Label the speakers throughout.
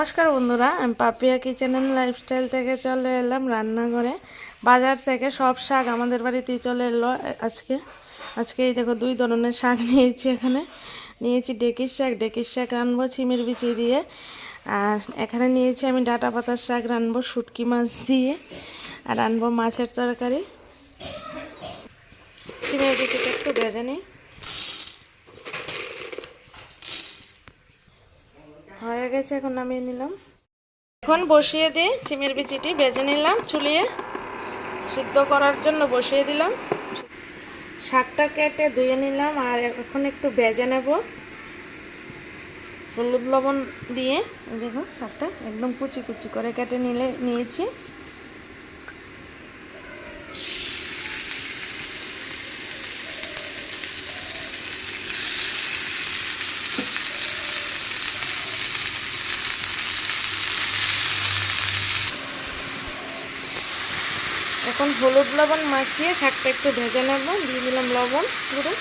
Speaker 1: নমস্কার বন্ধুরা, আমি পাপিয়া কিচেন অ্যান্ড লাইফস্টাইল থেকে চলে এলাম রান্নাঘরে। বাজার থেকে সব শাক আমাদের বাড়িতেই চলে এলো আজকে। আজকে এই দেখো দুই ধরনের শাক নিয়েছি এখানে। নিয়েছি ডেকির শাক ডেকির শাক রানবো ছিমির বিচি দিয়ে। আর এখানে নিয়েছি আমি ডাটা পাতার শাক রানবো শুটকি মাছ দিয়ে। আর রানবো মাছের তরকারি। চিমির বিচিটা একটু ভেজে নিই। হয়ে গেছে, এখন নামিয়ে নিলাম। এখন বসিয়ে দিয়ে সিমের বিচিটি বেজে নিলাম, চুলিয়ে সিদ্ধ করার জন্য বসিয়ে দিলাম। শাকটা কেটে ধুয়ে নিলাম আর এখন একটু বেজে নেব। হলুদ লবণ দিয়ে দেখুন শাকটা একদম কুচি কুচি করে কেটে নিলে, নিয়েছি এখন হলুদ লবণ মাখিয়ে শাকটা একটু ভেজে নেব, দিয়ে দিলাম লবণ পুরো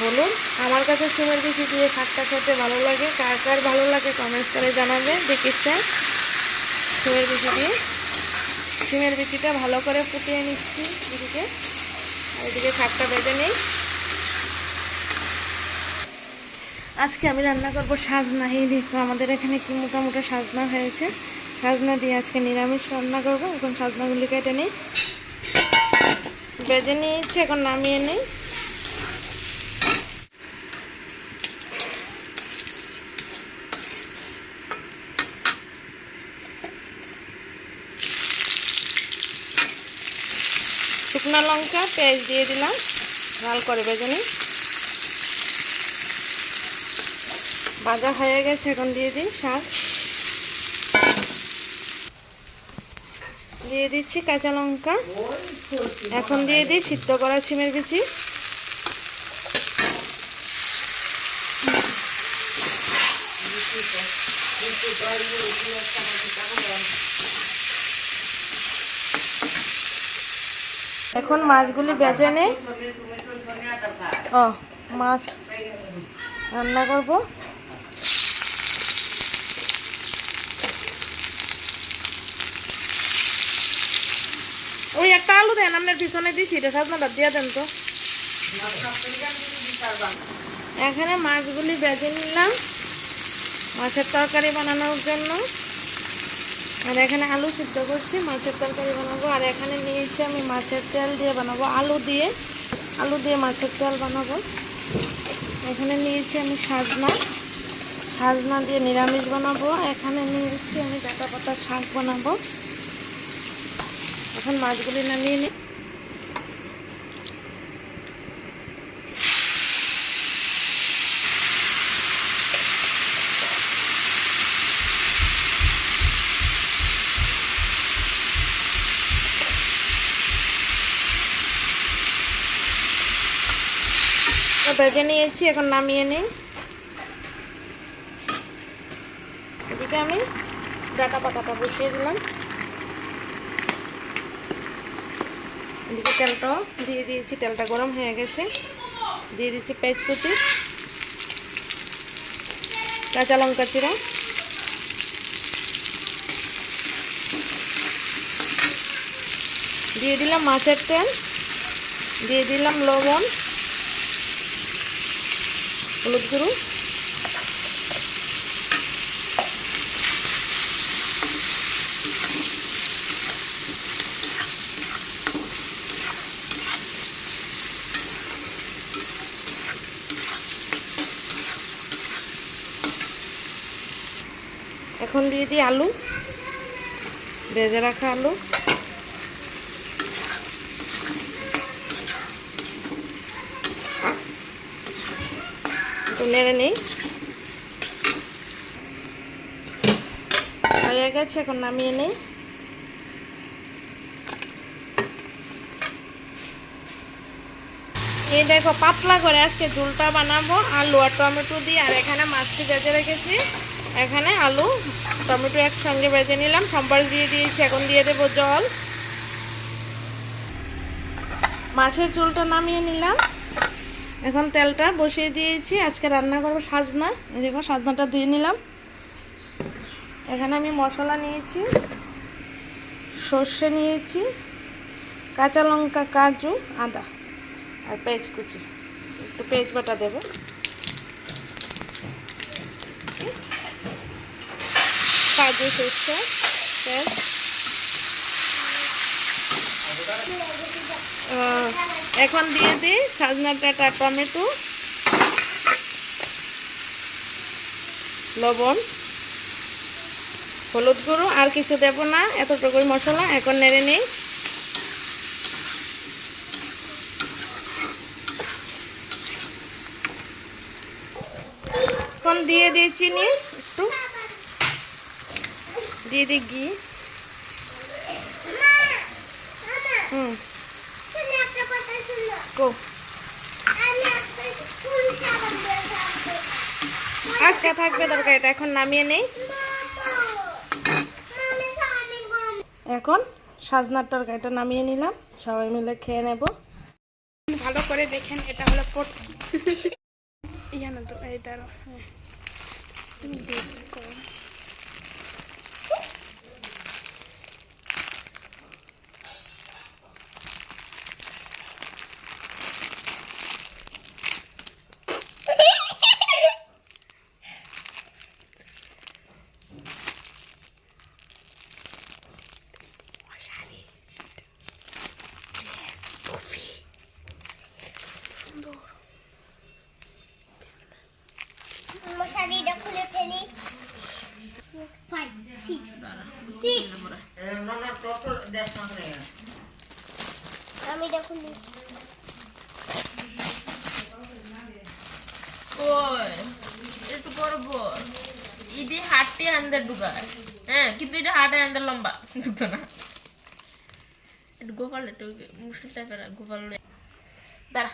Speaker 1: হলুদ, আমার কাছে সিমের বিচি দিয়ে শাকটা খেতে ভালো লাগে। কার কার ভালো লাগে কমেন্টস করে জানাবে দেখিচ্ছে সিমের বিচি দিয়ে সিমের বিচিটা ভালো করে ফুটিয়ে নিচ্ছি, এদিকে। আর এদিকে শাকটা ভেজে নিই। আজকে আমি রান্না করব সাজনা। এই দেখো, আমাদের এখানে কি মোটা মোটা সাজনা হয়েছে। সাজনা দিয়ে আজকে নিরামিষ রান্না করব। এখন সাজনাগুলি কেটে নিই। বেজে নিয়েছি, এখন নামিয়ে নিই। শুকনো লঙ্কা পেঁয়াজ দিয়ে দিলাম। লাল করে বেজে নিই। ভাজা হয়ে গেছে, এখন দিয়ে দিই শাক দিয়ে দিচ্ছি কাঁচা লঙ্কা। এখন দিয়ে দিই সিদ্ধ করা ছিমের বিচি। এখন মাছগুলি বেজে নেই ও, মাছ রান্না করব। ওই একটা আলু দেন আপনার পিছনে দিছি, এটা সাজনাটা দিয়ে দেন তো। এখানে মাছগুলি বেজে নিলাম, মাছের তরকারি বানানোর জন্য। আর এখানে আলু সিদ্ধ করছি, মাছের তরকারি বানাবো, আর এখানে নিয়েছি আমি মাছের তেল দিয়ে বানাবো, আলু দিয়ে। আলু দিয়ে মাছের তেল বানাবো। এখানে নিয়েছি আমি সাজনা। সাজনা দিয়ে নিরামিষ বানাবো। এখানে নিয়েছি আমি ডাটা পাতার শাক বানাবো। এখন মাছগুলি নামিয়ে নিই ভেজে নিয়েছি, এখন নামিয়ে নিই। এদিকে আমি ডাটা পাতাটা বসিয়ে দিলাম। এদিকে তেলটাও দিয়ে দিয়েছি, তেলটা গরম হয়ে গেছে। দিয়ে দিচ্ছি পেঁয়াজ কুচি কাঁচা লঙ্কা চিরা দিয়ে দিলাম মাছের তেল, দিয়ে দিলাম লবণ, হলুদ গুঁড়ো। এখন দিয়ে দিই আলু। ভেজে রাখা আলু। নেড়ে নেই। হয়ে গেছে, এখন নামিয়ে নেই। এই দেখো, পাতলা করে আজকে ঝুলটা বানাবো, আলু আর টমেটো দিয়ে, আর এখানে মাছটি বেজে রেখেছি। এখানে আলু, টমেটো একসঙ্গে বেজে নিলাম। সম্বার দিয়ে দিয়েছি, এখন দিয়ে দেবো জল। মাছের চুলটা নামিয়ে নিলাম। এখন তেলটা বসিয়ে দিয়েছি। আজকে রান্না করব সাজনা। দেখো, সাজনাটা ধুয়ে নিলাম। এখানে আমি মশলা নিয়েছি, সর্ষে নিয়েছি, কাঁচা লঙ্কা, কাজু, আদা আর পেঁয়াজ কুচি। একটু পেঁয়াজ বাটা দেবো। কাজু আহ, এখন দিয়ে দিই সাজনা ডাঁটা টমেটো লবণ হলুদ গুঁড়ো আর কিছু দেব না। এতটুকুই মশলা এখন নেড়ে নিই। এখন দিয়ে দিই চিনি একটু। দিয়ে দিই ঘি। হুম। গো আজকে থাকবে দরকার এটা এখন নামিয়ে নেই। এখন সাজনার তরকারিটা নামিয়ে নিলাম সবাই মিলে খেয়ে নেব।
Speaker 2: ভালো করে দেখেন এটা হলো পটকি ইয়ানো তো এই দাঁড়ো হ্যাঁ। তুমি দেখো।
Speaker 3: এটা
Speaker 4: ওই হাটটি আন্দার ঢুকায় হ্যাঁ কিন্তু এটা হাটে আন্দার লম্বা। ঢুকতো না। গোপাল একটু মুসলিম টাইপের গোপাল দাঁড়া।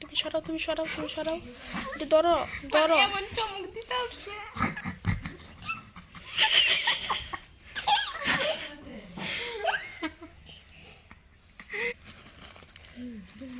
Speaker 2: তুমি সরাও তুমি সরাও তুমি সরাও। এটা ধরো ধরো।
Speaker 4: চমক দিতে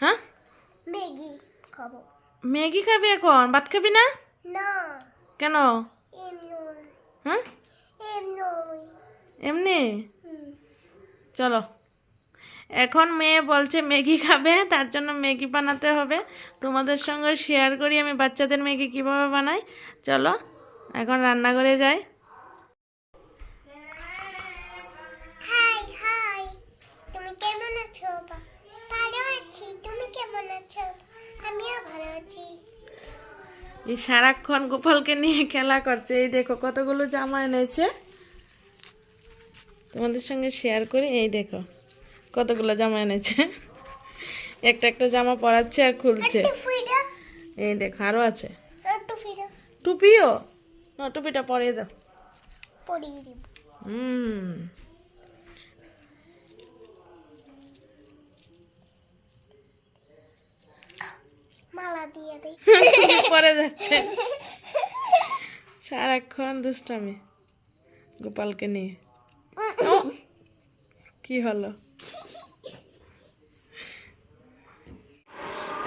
Speaker 1: হ্যাঁ?
Speaker 3: ম্যাগি খাব।
Speaker 1: ম্যাগি খাবি এখন? ভাত খাবি না?
Speaker 3: না।
Speaker 1: কেন?
Speaker 3: এমনি।
Speaker 1: হ্যাঁ?
Speaker 3: এমনি।
Speaker 1: চলো। এখন মেয়ে বলছে ম্যাগি খাবে তার জন্য ম্যাগি বানাতে হবে। তোমাদের সঙ্গে শেয়ার করি আমি বাচ্চাদের ম্যাগি কীভাবে বানাই। চলো এখন রান্নাঘরে যাই
Speaker 3: হাই হাই তুমি কেমন আছো বা- ভালো আছি তুমি কেমন আছো আমিও ভালো আছি
Speaker 1: এই সারাক্ষণ গোপালকে নিয়ে খেলা করছে। এই দেখো কতগুলো জামা এনেছে। তোমাদের সঙ্গে শেয়ার করি এই দেখো কতগুলো জামা এনেছে। একটা একটা জামা পরাচ্ছে আর খুলছে। এই দেখো আরও আছে। টুপিও? না টুপিটা পরিয়ে দাও। হুম।
Speaker 3: মালা দিয়ে দেই।
Speaker 1: পরে যাচ্ছে। সারাক্ষণ দুষ্টামি গোপালকে নিয়ে। কি হলো?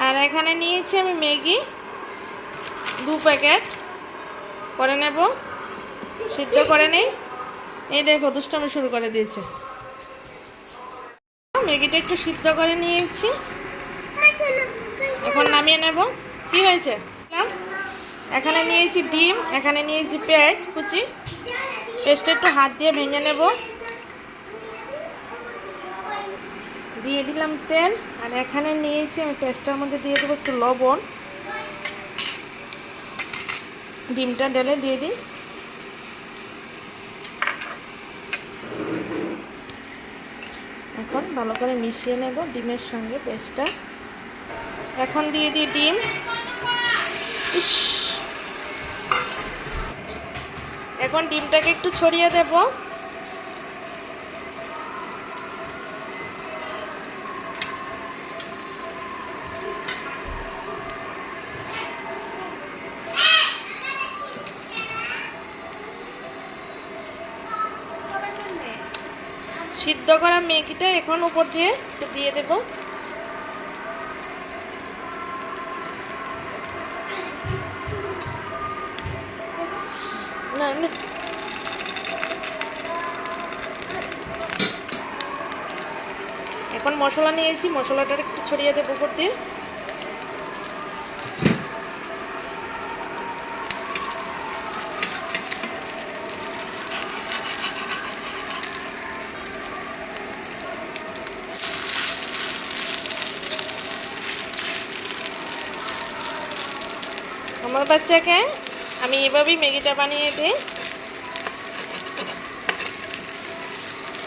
Speaker 1: আর এখানে নিয়েছি আমি ম্যাগি দু প্যাকেট। করে নেব সিদ্ধ করে নেই। এই দেখো দুষ্টামি শুরু করে দিয়েছে। ম্যাগিটা একটু সিদ্ধ করে নিয়েছি। এখন নামিয়ে নেব। কি হয়েছে? এখানে নিয়েছি ডিম, এখানে নিয়েছি পেঁয়াজ, কুচি। পেস্টটা একটু হাত দিয়ে ভেঙে নেব। দিয়ে দিলাম তেল, আর এখানে নিয়েছি আমি পেস্টটার মধ্যে দিয়ে দেবো একটু লবণ। ডিমটা ঢেলে দিয়ে দিই। এখন ভালো করে মিশিয়ে নেব ডিমের সঙ্গে পেস্টটা। এখন দিয়ে দিই ডিম। ইস। এখন ডিমটাকে একটু ছড়িয়ে দেব। সিদ্ধ করা ম্যাগিটা এখন উপর দিয়ে একটু দিয়ে দেব। এখন মশলা নিয়েছি মশলাটা একটু ছড়িয়ে দেবো উপর দিয়ে। আমার বাচ্চাকে আমি এভাবেই ম্যাগিটা বানিয়ে দিই।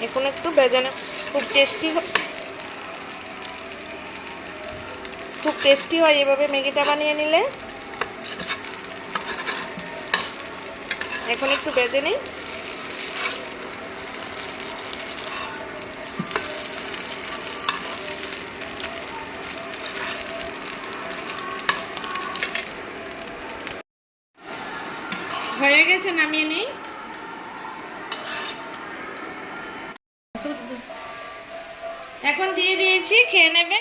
Speaker 1: এখন একটু বেজানো খুব টেস্টি টেস্টি হয় এভাবে ম্যাগিটা বানিয়ে নিলে। এখন একটু বেজে নিই। হয়ে গেছে, নামিয়ে নিই। এখন দিয়ে দিয়েছি, খেয়ে নেবে।